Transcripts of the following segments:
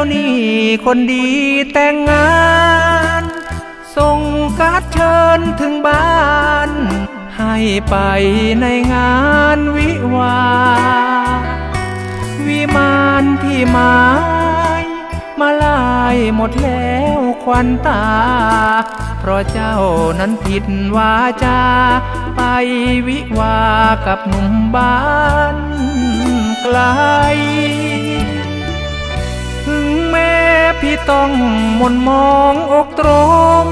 คนดีแต่งงาน ส่งการ์ดเชิญถึงบ้าน ให้ไปในงานวิวา วิมานที่หมายมาลายหมดแล้วควันตา เพราะเจ้านั้นผิดวาจา ไปวิวากับหนุ่มบ้านไกล ต้องมนมองอกตรม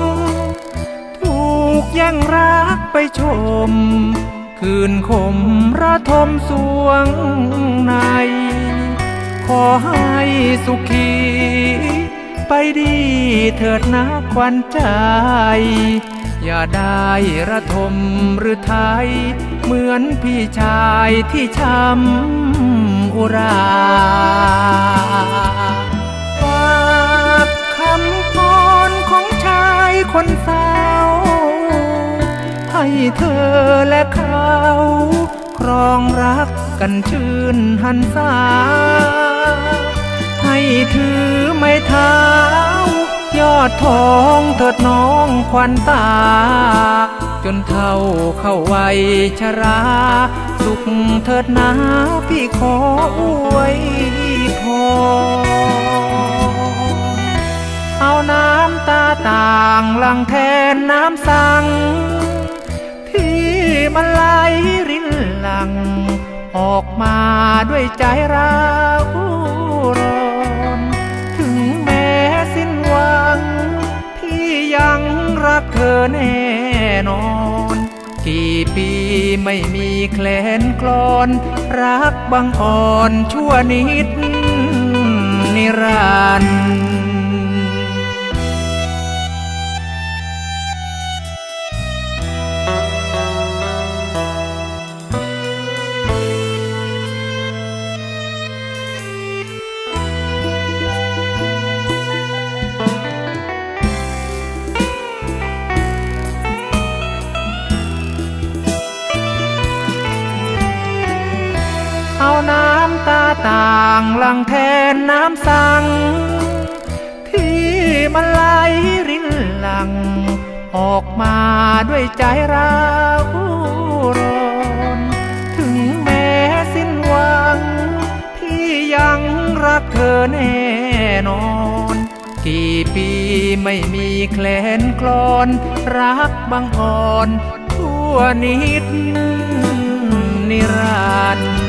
ถูกย่งรักไปชม คืนคมระทมสวงใน ขอให้สุขี ไปดีเถิดนะควันใจ อย่าได้ระทมหรือไทย เหมือนพี่ชายที่ช้ำอุรา เธอและเขา ครองรักกันชื่นหันษาให้ถือไม้เท้า ยอดทองเถิดน้องควันตา จนเท่าเข้าวัยชรา สุขเถิดนาพี่ขออวยพรเอาน้ำตาต่างลังแทนน้ำสัง มันไหลรินหลัง ออกมาด้วยใจเราร้อนถึงแม้สิ้นหวัง พี่ยังรักเธอแน่นอน กี่ปีไม่มีแคลนกลอน รักบังอ่อนชั่วนิดนิรันดร์ เอาน้ำตาต่างลังแทนน้ำสัง ที่มันไหลรินหลัง ออกมาด้วยใจเราร้อนถึงแม้สิ้นหวัง พี่ยังรักเธอแน่นอน กี่ปีไม่มีแคลนกลอน รักบังอ่อน ทั่วนิดนิรันดร์